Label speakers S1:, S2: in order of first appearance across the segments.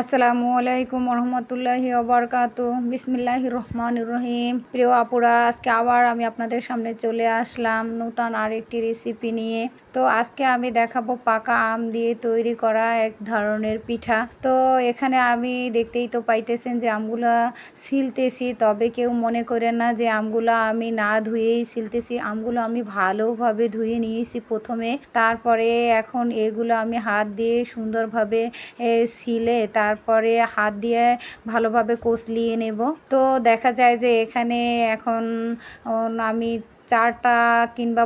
S1: আসসালামু আলাইকুম রহমতুল্লাহি ওবরকাত বিসমিল্লাহ রহমান রহিম। প্রিয় আপুরা, আজকে আবার আমি আপনাদের সামনে চলে আসলাম নূতন আরেকটি রেসিপি নিয়ে। তো আজকে আমি দেখাবো পাকা আম দিয়ে তৈরি করা এক ধরনের পিঠা। তো এখানে আমি দেখতেই তো পাইতেছেন যে আমগুলা ছিলতেছি তবে কেউ মনে করেন না যে আমগুলো আমি না ধুয়েই ছিলতেছি আমগুলো আমি ভালোভাবে ধুয়ে নিয়েছি প্রথমে। তারপরে এখন এগুলো আমি হাত দিয়ে সুন্দরভাবে ছিলে তারপরে হাত দিয়ে ভালোভাবে কষলিয়ে নেব। তো দেখা যায় যে এখানে এখন আমি চারটা কিংবা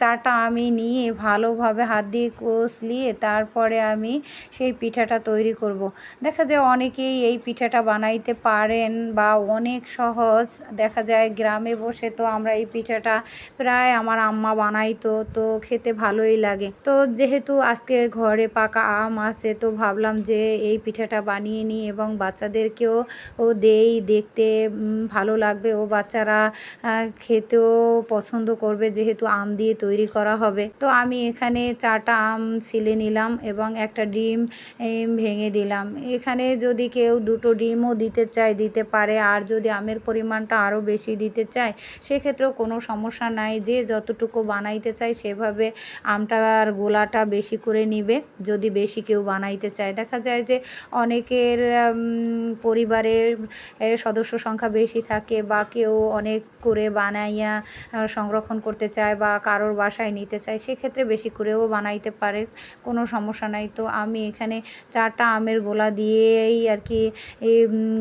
S1: চারটা আমি নিয়ে ভালোভাবে হাত দিয়ে কষলিয়ে তারপরে আমি সেই পিঠাটা তৈরি করব। দেখা যায় অনেকেই এই পিঠাটা বানাইতে পারেন বা অনেক সহজ। দেখা যায় গ্রামে বসে তো আমরা এই পিঠাটা প্রায় আমার আম্মা বানাইতো, তো খেতে ভালোই লাগে। তো যেহেতু আজকে ঘরে পাকা আম আছে, তো ভাবলাম যে এই পিঠাটা বানিয়ে নিই এবং বাচ্চাদেরকেও ও দেই দেখতে ভালো লাগবে। ও বাচ্চারা খেতে খেতেও পছন্দ করবে, যেহেতু আম দিয়ে তৈরি করা হবে। তো আমি এখানে চারটা আম ছিলে নিলাম এবং একটা ডিম ভেঙে দিলাম। এখানে যদি কেউ দুটো ডিমও দিতে চায়, দিতে পারে। আর যদি আমের পরিমাণটা আরও বেশি দিতে চায়, সেক্ষেত্রেও কোনো সমস্যা নাই। যে যতটুকু বানাইতে চায়, সেভাবে আমটার গোলাটা বেশি করে নিবে। যদি বেশি কেউ বানাইতে চায়। দেখা যায় যে অনেকের পরিবারের সদস্য সংখ্যা বেশি থাকে বা কেউ অনেক করে বানাইয়া সংরক্ষণ করতে চায় বা কারোর বাসায় নিতে চায়, সেক্ষেত্রে বেশি করেও বানাইতে পারে, কোনো সমস্যা নাই। তো আমি এখানে চারটা আমের গোলা দিয়েই আর কি এই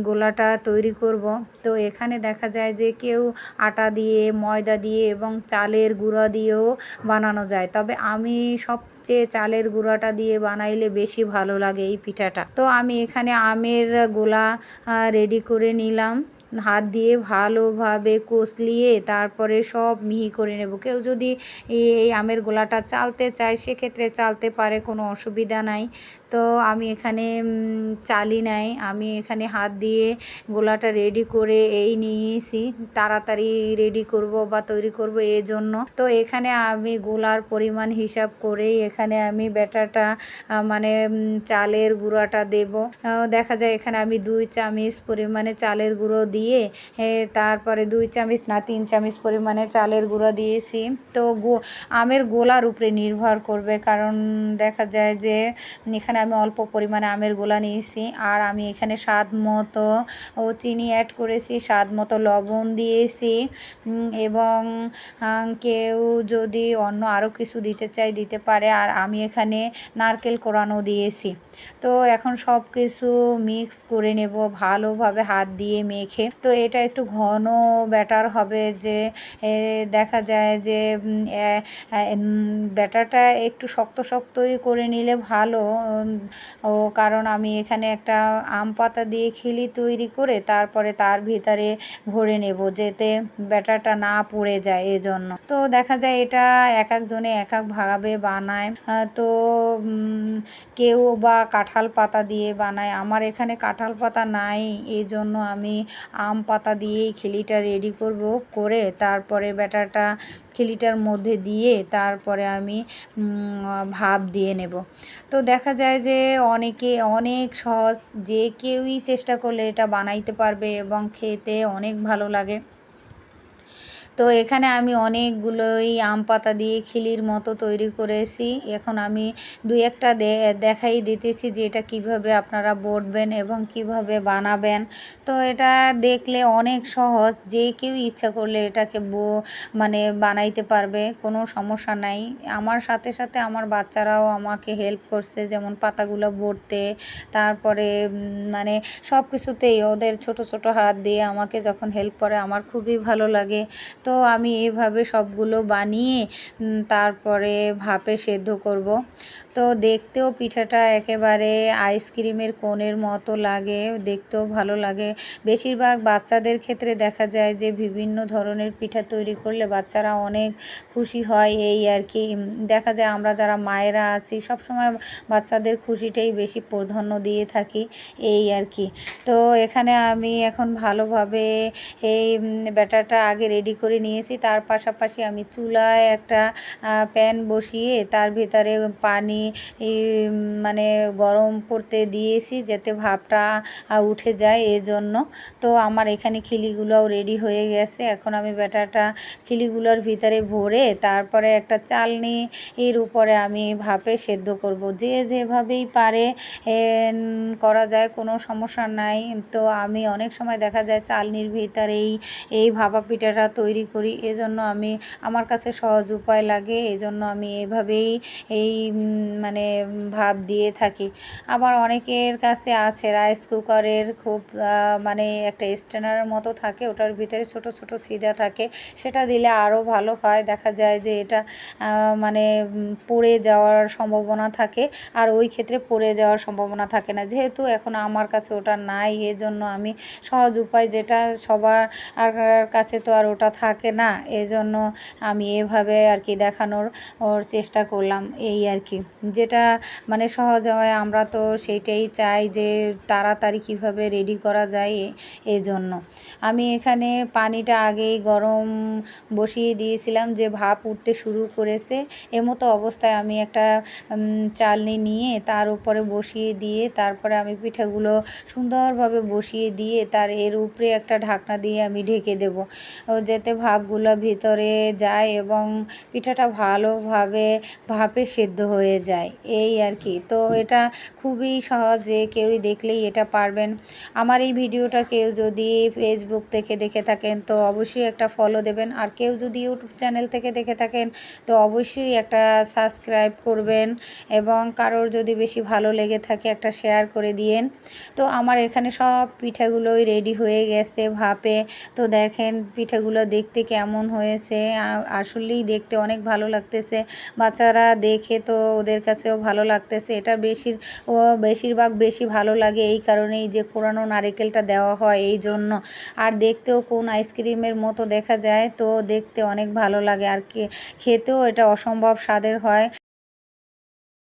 S1: গোলাটা তৈরি করব। তো এখানে দেখা যায় যে কেউ আটা দিয়ে, ময়দা দিয়ে এবং চালের গুঁড়া দিয়েও বানানো যায়। তবে আমি সবচেয়ে চালের গুঁড়াটা দিয়ে বানাইলে বেশি ভালো লাগে এই পিঠাটা। তো আমি এখানে আমের গোলা রেডি করে নিলাম। হাত দিয়ে ভালোভাবে কষলিয়ে তারপরে সব মিহি করে নেব। কেউ যদি এই আমের গোলাটা চালতে চায়, সেক্ষেত্রে চালতে পারে, কোনো অসুবিধা নাই। তো আমি এখানে চালি নাই। আমি এখানে হাত দিয়ে গোলাটা রেডি করে এই নিয়েছি। তাড়াতাড়ি রেডি করব বা তৈরি করব এই জন্য। তো এখানে আমি গোলার পরিমাণ হিসাব করেই এখানে আমি ব্যাটারটা মানে চালের গুঁড়াটা দেব। দেখা যায় এখানে আমি দুই চামচ পরিমাণে চালের গুঁড়ো দিয়ে তারপরে দুই চামচ না, তিন চামচ পরিমাণে চালের গুঁড়ো দিয়েছি। তো গো, আমের গোলার উপরে নির্ভর করবে, কারণ দেখা যায় যে এখানে আমি অল্প পরিমাণে আমের গোলা নিয়েছি, আর আমি এখানে স্বাদ মতো ও চিনি অ্যাড করেছি, স্বাদ মতো লবণ দিয়েছি এবং কেউ যদি অন্য আরও কিছু দিতে চাই দিতে পারে, আর আমি এখানে নারকেল কোরানো দিয়েছি। তো এখন সব কিছু মিক্স করে নেব, ভালোভাবে হাত দিয়ে মেখে। তো এটা একটু ঘন ব্যাটার হবে যে দেখা যায় যে ব্যাটারটা একটু শক্ত শক্তই করে নিলে ভালো ও, কারণ আমি এখানে একটা আম পাতা দিয়ে খিলি তৈরি করে তারপরে তার ভিতরে ভরে নেব যেতে ব্যাটারটা না পড়ে যায় এজন্য। তো দেখা যায় এটা এক একজনে এক এক ভাবে বানায়। তো কেউ বা কাঁঠাল পাতা দিয়ে বানায়। আমার এখানে কাঁঠাল পাতা নাই এই জন্য আমি আম পাতা দিয়েই খিলিটা রেডি করব, করে তারপরে ব্যাটারটা খিলিটার মধ্যে দিয়ে তারপরে আমি ভাব দিয়ে নেব। তো দেখা যায় যে অনেকে, অনেক সহজ, যে কেউই চেষ্টা করলে এটা বানাইতে পারবে এবং খেতে অনেক ভালো লাগে। তো এখানে আমি অনেকগুলোই আম পাতা দিয়ে খিলির মতো তৈরি করেছি। এখন আমি দুই একটা দেখাই দিতেছি যে এটা কীভাবে আপনারা বটবেন এবং কীভাবে বানাবেন। তো এটা দেখলে অনেক সহজ, যে কেউ ইচ্ছা করলে এটাকে মানে বানাইতে পারবে, কোনো সমস্যা নাই। আমার সাথে সাথে আমার বাচ্চারাও আমাকে হেল্প করছে, যেমন পাতাগুলো বড়তে তারপরে মানে সব কিছুতেই ওদের ছোট ছোট হাত দিয়ে আমাকে যখন হেল্প করে, আমার খুবই ভালো লাগে। তো আমি এভাবে সবগুলো বানিয়ে তারপরে ভাপে সেদ্ধ করব। তো দেখতেও পিঠাটা একেবারে আইসক্রিমের কোণের মতো লাগে, দেখতেও ভালো লাগে। বেশিরভাগ বাচ্চাদের ক্ষেত্রে দেখা যায় যে বিভিন্ন ধরনের পিঠা তৈরি করলে বাচ্চারা অনেক খুশি হয় এই আর কি। দেখা যায় আমরা যারা মায়েরা আছি, সবসময় বাচ্চাদের খুশিটাই বেশি প্রাধান্য দিয়ে থাকি এই আর কি। তো এখানে আমি এখন ভালোভাবে এই ব্যাটারটা আগে রেডি করে করে নিয়েছি। তার পাশাপাশি আমি চুলায় একটা প্যান বসিয়ে তার ভিতরে পানি মানে গরম করতে দিয়েছি যাতে ভাপটা উঠে যায় এজন্য। তো আমার এখানে খিলিগুলোও রেডি হয়ে গেছে। এখন আমি ব্যাটারটা খিলিগুলোর ভিতরে ভরে তারপরে একটা চালনি এর উপরে আমি ভাপে সেদ্ধ করব। যে যেভাবেই পারে করা যায়, কোনো সমস্যা নাই। তো আমি অনেক সময় দেখা যায় চালনির ভিতরেই এই ভাপা পিঠাটা তৈরি করি। এজন্য আমি, আমার কাছে সহজ উপায় লাগে এই জন্য আমি এভাবেই এই মানে ভাব দিয়ে থাকি। আবার অনেকের কাছে আছে, রাইস কুকারের খুব মানে একটা স্ট্যান্ডারের মতো থাকে, ওটার ভিতরে ছোট ছোট ছিদা থাকে, সেটা দিলে আরও ভালো হয়। দেখা যায় যে এটা মানে পড়ে যাওয়ার সম্ভাবনা থাকে, আর ওই ক্ষেত্রে পড়ে যাওয়ার সম্ভাবনা থাকে না। যেহেতু এখন আমার কাছে ওটা নাই, এজন্য আমি সহজ উপায় যেটা সবার কাছে তো আর ওটা থাকে না, এজন্য আমি এভাবে আর কি দেখানোর, ওর চেষ্টা করলাম এই আর কি। যেটা মানে সহজ হয়, আমরা তো সেইটাই চাই যে তাড়াতাড়ি কীভাবে রেডি করা যায় এই জন্য আমি এখানে পানিটা আগেই গরম বসিয়ে দিয়েছিলাম যে ভাপ উঠতে শুরু করেছে। এমতো অবস্থায় আমি একটা চালনি নিয়ে তার উপরে বসিয়ে দিয়ে তারপরে আমি পিঠাগুলো সুন্দরভাবে বসিয়ে দিয়ে তার এর উপরে একটা ঢাকনা দিয়ে আমি ঢেকে দেব। যাতে ভাপগুলো ভিতরে যায় এবং পিঠাটা ভালোভাবে ভাপে সেদ্ধ হয়ে যায়। এই আর কি। তো এটা খুবই সহজে কেউই দেখলেই এটা পারবেন। আমার এই ভিডিওটা কেউ যদি ফেসবুক থেকে দেখে থাকেন, তো অবশ্যই একটা ফলো দেবেন। আর কেউ যদি ইউটিউব চ্যানেল থেকে দেখে থাকেন, তো অবশ্যই একটা সাবস্ক্রাইব করবেন এবং কারোর যদি বেশি ভালো লেগে থাকে, একটা শেয়ার করে দিয়েন। তো আমার এখানে সব পিঠাগুলোই রেডি হয়ে গেছে ভাপে। তো দেখেন পিঠাগুলো দেখতে কেমন হয়েছে? আসলেই দেখতে অনেক ভালো লাগতেছে। বাচ্চারা দেখে তো ওদের কাছেও ভালো লাগতেছে। এটা বেশির বেশিরভাগ বেশি ভালো লাগে এই কারণেই যে কোরানো নারকেলটা দেওয়া হয় এই জন্য। আর দেখতেও কোন আইসক্রিমের মতো দেখা যায় তো দেখতে অনেক ভালো লাগে। আর খেতেও এটা অসম্ভব স্বাদের হয়।